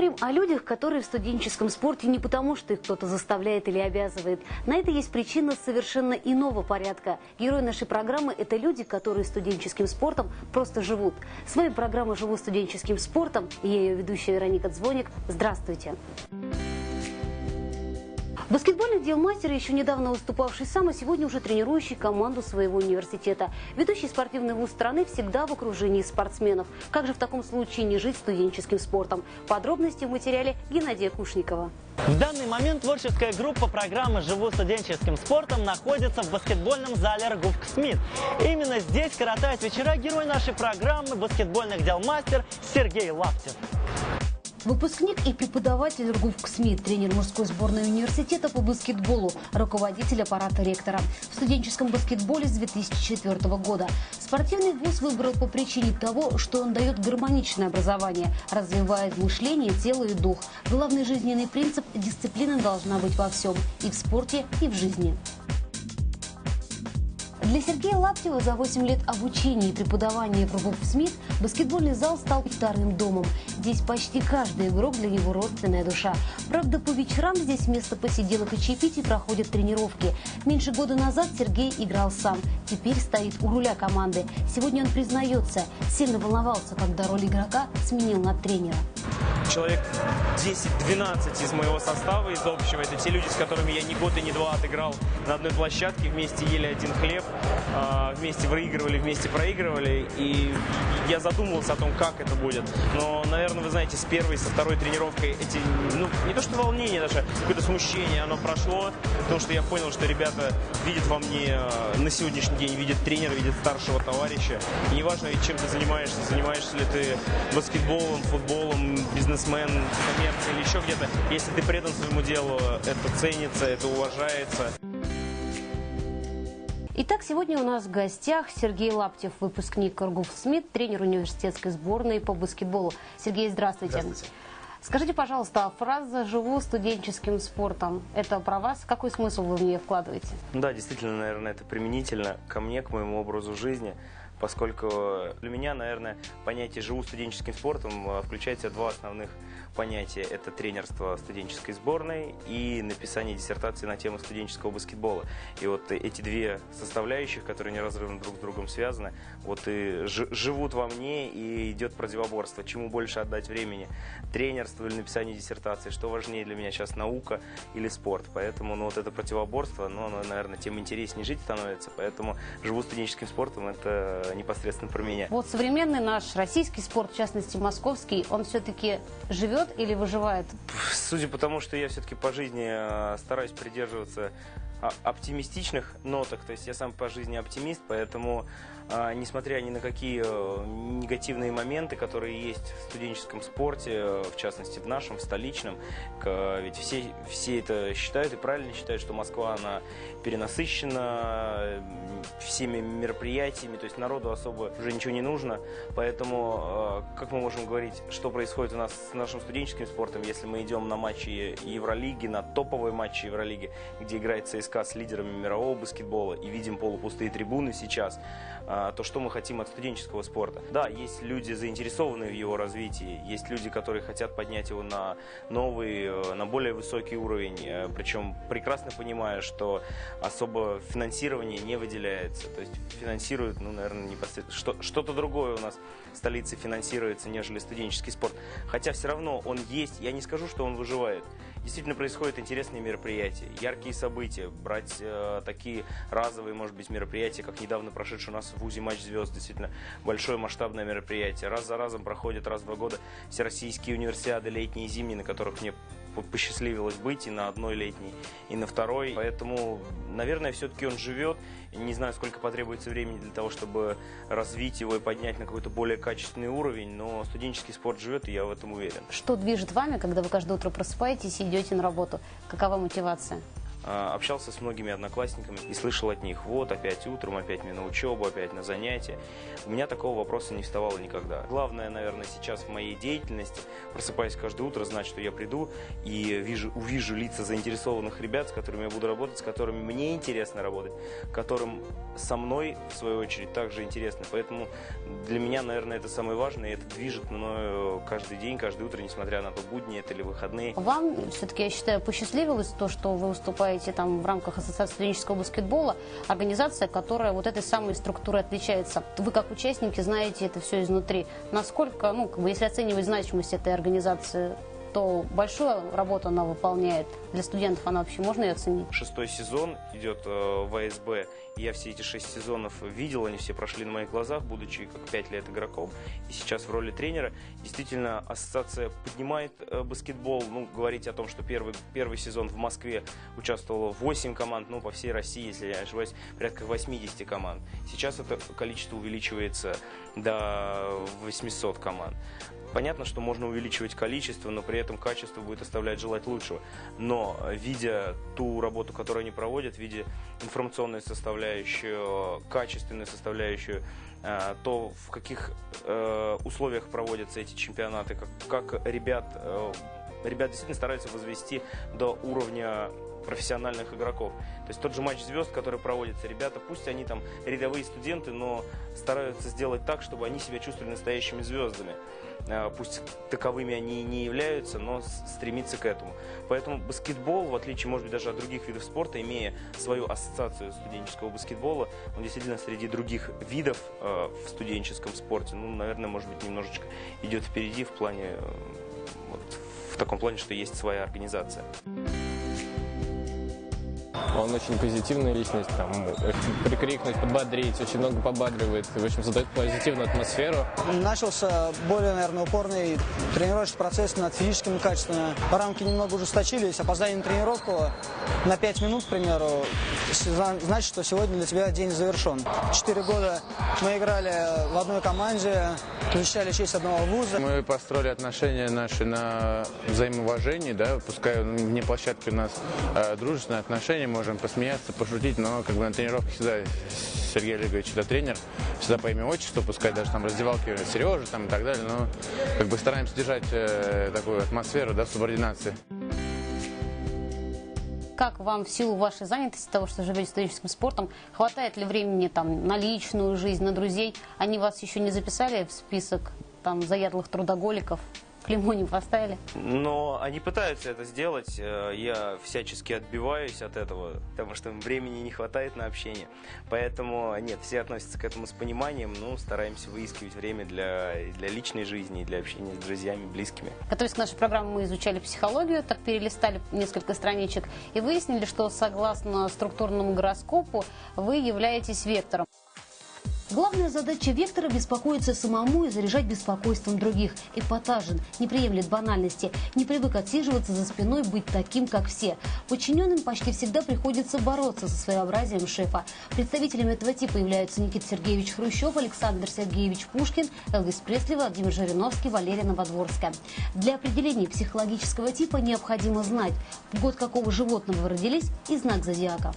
говорим о людях, которые в студенческом спорте не потому, что их кто-то заставляет или обязывает. На это есть причина совершенно иного порядка. Герои нашей программы – это люди, которые студенческим спортом просто живут. С вами программа «Живу студенческим спортом» и я ее ведущая Вероника Дзвоник. Здравствуйте! Баскетбольный делмастер, еще недавно выступавший сам, а сегодня уже тренирующий команду своего университета. Ведущий спортивный вуз страны всегда в окружении спортсменов. Как же в таком случае не жить студенческим спортом? Подробности в материале Геннадия Кушникова. В данный момент творческая группа программы «Живу студенческим спортом» находится в баскетбольном зале «Ргувк Смит». Именно здесь коротает вечера герой нашей программы баскетбольных дел мастер Сергей Лаптев. Выпускник и преподаватель РГУФК СМИ, тренер мужской сборной университета по баскетболу, руководитель аппарата ректора. В студенческом баскетболе с 2004 года. Спортивный вуз выбрал по причине того, что он дает гармоничное образование, развивает мышление, тело и дух. Главный жизненный принцип – дисциплина должна быть во всем – и в спорте, и в жизни. Для Сергея Лаптева за 8 лет обучения и преподавания в РУБУК СМИТ баскетбольный зал стал вторым домом. Здесь почти каждый игрок для него родственная душа. Правда, по вечерам здесь вместо посиделок и чаепитий проходят тренировки. Меньше года назад Сергей играл сам. Теперь стоит у руля команды. Сегодня он признается, сильно волновался, когда роль игрока сменил на тренера человек 10-12 из моего состава, из общего. Это те люди, с которыми я ни год и ни два отыграл на одной площадке, вместе ели один хлеб, а, вместе выигрывали, вместе проигрывали. И я задумывался о том, как это будет. Но, наверное, вы знаете, с первой, со второй тренировкой эти, ну, не то что волнение даже, какое-то смущение, оно прошло, потому что я понял, что ребята видят во мне а, на сегодняшний день, видят тренера, видят старшего товарища. И неважно, чем ты занимаешься, занимаешься ли ты баскетболом, футболом, бизнесом, бизнесмен, коммерция или еще где-то, если ты предан своему делу, это ценится, это уважается. Итак, сегодня у нас в гостях Сергей Лаптев, выпускник РГУФ СМИТ, тренер университетской сборной по баскетболу. Сергей, здравствуйте. Здравствуйте. Скажите, пожалуйста, фраза «живу студенческим спортом» – это про вас? Какой смысл вы в нее вкладываете? Да, действительно, наверное, это применительно ко мне, к моему образу жизни – поскольку для меня, наверное, понятие «живу студенческим спортом» э, включает в себя два основных понятия. Это тренерство студенческой сборной и написание диссертации на тему студенческого баскетбола. И вот эти две составляющих, которые неразрывно друг с другом связаны, вот и живут во мне, и идет противоборство. Чему больше отдать времени? Тренерство или написание диссертации? Что важнее для меня сейчас, наука или спорт? Поэтому ну, вот это противоборство, ну, оно, наверное, тем интереснее жить становится. Поэтому живу студенческим спортом, это непосредственно про меня. Вот современный наш российский спорт, в частности московский, он все-таки живет или выживает? Судя по тому, что я все-таки по жизни э, стараюсь придерживаться оптимистичных нотах, то есть я сам по жизни оптимист, поэтому а, несмотря ни на какие э, негативные моменты, которые есть в студенческом спорте, э, в частности в нашем, в столичном, ведь все, все это считают и правильно считают, что Москва, она перенасыщена э, всеми мероприятиями, то есть народу особо уже ничего не нужно, поэтому как мы можем говорить, что происходит у нас с нашим студенческим спортом, если мы идем на матчи Евролиги, на топовые матчи Евролиги, где играет ЦСКА с лидерами мирового баскетбола, и видим полупустые трибуны сейчас, а, то, что мы хотим от студенческого спорта. Да, есть люди, заинтересованные в его развитии, есть люди, которые хотят поднять его на новый, э, на более высокий уровень, э, причем прекрасно понимая, что особо финансирование не выделяется, то есть финансируют, ну, наверное, непосредственно, что, что-то другое у нас в столице финансируется, нежели студенческий спорт. Хотя все равно он есть, я не скажу, что он выживает действительно происходят интересные мероприятия, яркие события, брать э, такие разовые, может быть, мероприятия, как недавно прошедший у нас в УЗИ матч звезд, действительно большое масштабное мероприятие. Раз за разом проходят раз в два года всероссийские универсиады, летние и зимние, на которых мне посчастливилось быть и на одной летней, и на второй. Поэтому, наверное, все-таки он живет. Не знаю, сколько потребуется времени для того, чтобы развить его и поднять на какой-то более качественный уровень, но студенческий спорт живет, и я в этом уверен. Что движет вами, когда вы каждое утро просыпаетесь и идете на работу? Какова мотивация? А, общался с многими одноклассниками и слышал от них, вот опять утром, опять мне на учебу, опять на занятия. У меня такого вопроса не вставало никогда. Главное, наверное, сейчас в моей деятельности, просыпаясь каждое утро, знать, что я приду и вижу, увижу лица заинтересованных ребят, с которыми я буду работать, с которыми мне интересно работать, которым со мной, в свою очередь, также интересно. Поэтому для меня, наверное, это самое важное, и это движет мною каждый день, каждое утро, несмотря на то, будни это или выходные. Вам, все-таки, я считаю, посчастливилось то, что вы выступаете там в рамках Ассоциации студенческого баскетбола, организация, которая вот этой самой структурой отличается. Вы, как участники, знаете это все изнутри. Насколько, ну, как бы, если оценивать значимость этой организации, то большую работу она выполняет. Для студентов она вообще можно ее оценить? Шестой сезон идет э, в АСБ. Я все эти шесть сезонов видел, они все прошли на моих глазах, будучи как пять лет игроком. И сейчас в роли тренера. Действительно, ассоциация поднимает э, баскетбол. Ну, говорить о том, что первый, первый сезон в Москве участвовало 8 команд, ну, по всей России, если я ошибаюсь, порядка 80 команд. Сейчас это количество увеличивается до 800 команд. Понятно, что можно увеличивать количество, но при этом качество будет оставлять желать лучшего. Но видя ту работу, которую они проводят, видя информационную составляющую, качественную составляющую, э, то в каких э, условиях проводятся эти чемпионаты, как, ребят, э, ребят действительно стараются возвести до уровня профессиональных игроков. То есть тот же матч звезд, который проводится, ребята, пусть они там рядовые студенты, но стараются сделать так, чтобы они себя чувствовали настоящими звездами. А, пусть таковыми они не являются, но стремиться к этому. Поэтому баскетбол, в отличие, может быть, даже от других видов спорта, имея свою ассоциацию студенческого баскетбола, он действительно среди других видов э, в студенческом спорте, ну, наверное, может быть, немножечко идет впереди в плане, э, вот, в таком плане, что есть своя организация. Он очень позитивная личность, там, прикрикнуть, подбодрить, очень много побадривает, в общем, создает позитивную атмосферу. Начался более, наверное, упорный тренировочный процесс над физическими качествами. Рамки немного ужесточились, опоздание на тренировку на 5 минут, к примеру, значит, что сегодня для тебя день завершен. Четыре года мы играли в одной команде, защищали честь одного вуза. Мы построили отношения наши на взаимоуважении, да, пускай вне площадки у нас э, дружественные отношения, можем посмеяться, пошутить, но как бы на тренировке всегда Сергей Олегович это тренер, всегда по имя отчеству, пускай даже там раздевалки Сережа там и так далее, но как бы стараемся держать э, такую атмосферу, да, субординации. Как вам в силу вашей занятости, того, что живете студенческим спортом, хватает ли времени там на личную жизнь, на друзей? Они вас еще не записали в список там заядлых трудоголиков? Клеймо не поставили. Но они пытаются это сделать. Э, я всячески отбиваюсь от этого, потому что времени не хватает на общение. Поэтому, нет, все относятся к этому с пониманием, ну, стараемся выискивать время для, для личной жизни и для общения с друзьями, близкими. Готовясь к нашей программе, мы изучали психологию, так перелистали несколько страничек и выяснили, что согласно структурному гороскопу вы являетесь вектором. Главная задача Вектора – беспокоиться самому и заряжать беспокойством других. Эпатажен, не приемлет банальности, не привык отсиживаться за спиной, быть таким, как все. Подчиненным почти всегда приходится бороться со своеобразием шефа. Представителями этого типа являются Никита Сергеевич Хрущев, Александр Сергеевич Пушкин, Элвис Пресли, Владимир Жириновский, Валерия Новодворская. Для определения психологического типа необходимо знать, в год какого животного вы родились и знак зодиака.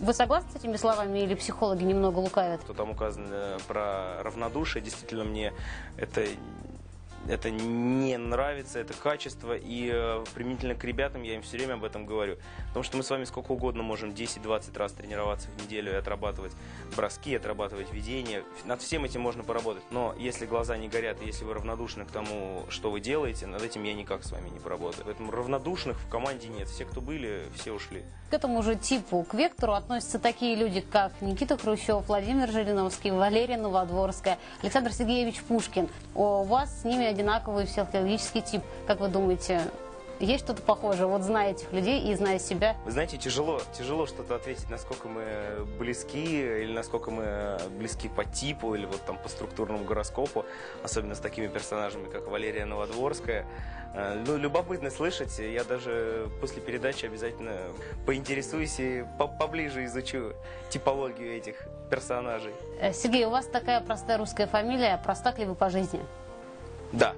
Вы согласны с этими словами или психологи немного лукавят? Что там указано про равнодушие, действительно мне это это не нравится, это качество, и э, применительно к ребятам я им все время об этом говорю. Потому что мы с вами сколько угодно можем 10-20 раз тренироваться в неделю и отрабатывать броски, отрабатывать ведение. Над всем этим можно поработать. Но если глаза не горят, если вы равнодушны к тому, что вы делаете, над этим я никак с вами не поработаю. Поэтому равнодушных в команде нет. Все, кто были, все ушли. К этому же типу, к вектору относятся такие люди, как Никита Хрущев, Владимир Жириновский, Валерия Новодворская, Александр Сергеевич Пушкин. У вас с ними одинаковый психологический тип. Как вы думаете, есть что-то похожее, вот зная этих людей и зная себя? Вы знаете, тяжело, тяжело что-то ответить, насколько мы близки, или насколько мы близки по типу, или вот там по структурному гороскопу, особенно с такими персонажами, как Валерия Новодворская. Э, ну, любопытно слышать, я даже после передачи обязательно поинтересуюсь и поближе изучу типологию этих персонажей. Э, Сергей, у вас такая простая русская фамилия, простак ли вы по жизни? Да.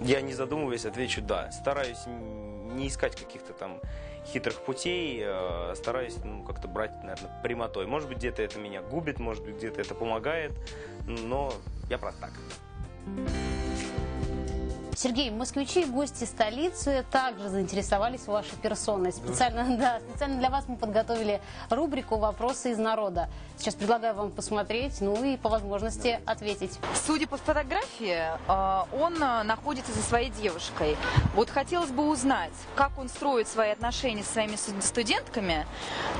Я не задумываясь отвечу «да». Стараюсь не искать каких-то там хитрых путей, э, стараюсь ну, как-то брать, наверное, прямотой. Может быть, где-то это меня губит, может быть, где-то это помогает, но я простак. Сергей, москвичи и гости столицы также заинтересовались вашей персоной. Специально, да, специально для вас мы подготовили рубрику «Вопросы из народа». Сейчас предлагаю вам посмотреть, ну и по возможности ответить. Судя по фотографии, э, он э, находится со своей девушкой. Вот хотелось бы узнать, как он строит свои отношения со своими студ- студентками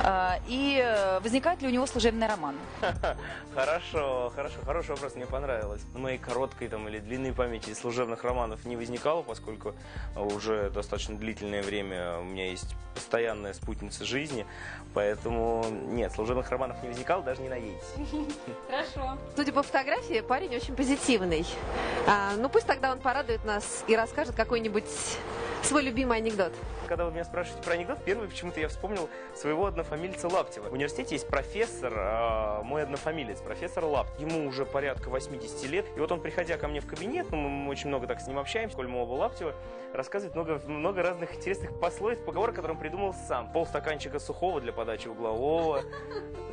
э, и возникает ли у него служебный роман. Хорошо, хорошо, хороший вопрос, мне понравилось. На моей короткой там или длинной памяти служебных романов не возникало, поскольку уже достаточно длительное время у меня есть постоянная спутница жизни, поэтому нет, служебных романов не возникало, даже не надейтесь. Хорошо. Судя по фотографии, парень очень позитивный. А, ну пусть тогда он порадует нас и расскажет какой-нибудь свой любимый анекдот. Когда вы меня спрашиваете про анекдот, первый почему-то я вспомнил своего однофамильца Лаптева. В университете есть профессор, а, мой однофамилец, профессор Лапт. Ему уже порядка 80 лет. И вот он, приходя ко мне в кабинет, ну, мы очень много так с ним общаемся, коль мы оба Лаптева, рассказывает много, много разных интересных пословиц, поговорок, которые он придумал сам. Полстаканчика сухого для подачи углового,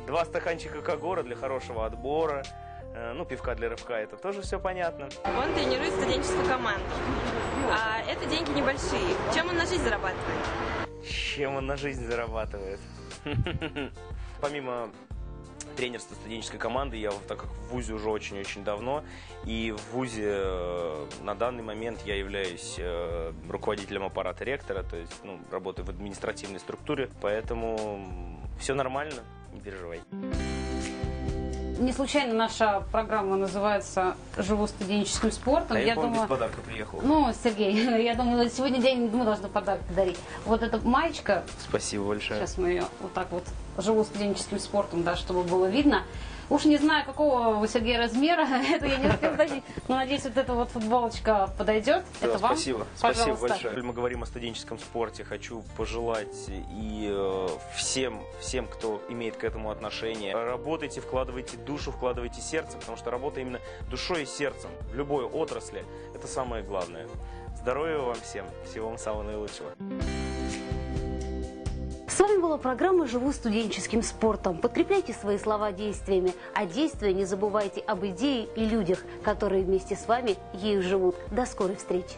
два стаканчика когора для хорошего отбора, э, ну, пивка для рывка, это тоже все понятно. Он тренирует студенческую команду. А это деньги небольшие. Чем он на жизнь зарабатывает? Чем он на жизнь зарабатывает? Помимо тренерства студенческой команды, я так как в ВУЗе уже очень-очень давно, и в ВУЗе э, на данный момент я являюсь э, руководителем аппарата ректора, то есть ну, работаю в административной структуре, поэтому все нормально, не переживай. Не случайно наша программа называется «Живу студенческим спортом». А я, помню, думаю, без подарка приехал. ну, Сергей, я думаю, сегодня день мы должны подарок дарить. Вот эта маечка, Спасибо большое. сейчас мы ее вот так вот «Живу студенческим спортом», да, чтобы было видно. Уж не знаю, какого у Сергея размера, это я не успела уточнить, но надеюсь, вот эта вот футболочка подойдет. Да, это вам, спасибо, спасибо большое. Мы говорим о студенческом спорте, хочу пожелать и э, всем, всем, кто имеет к этому отношение, работайте, вкладывайте душу, вкладывайте сердце, потому что работа именно душой и сердцем в любой отрасли – это самое главное. Здоровья вам всем, всего вам самого наилучшего. Вами была программа «Живу студенческим спортом». Подкрепляйте свои слова действиями, а действия не забывайте об идее и людях, которые вместе с вами ею живут. До скорой встречи!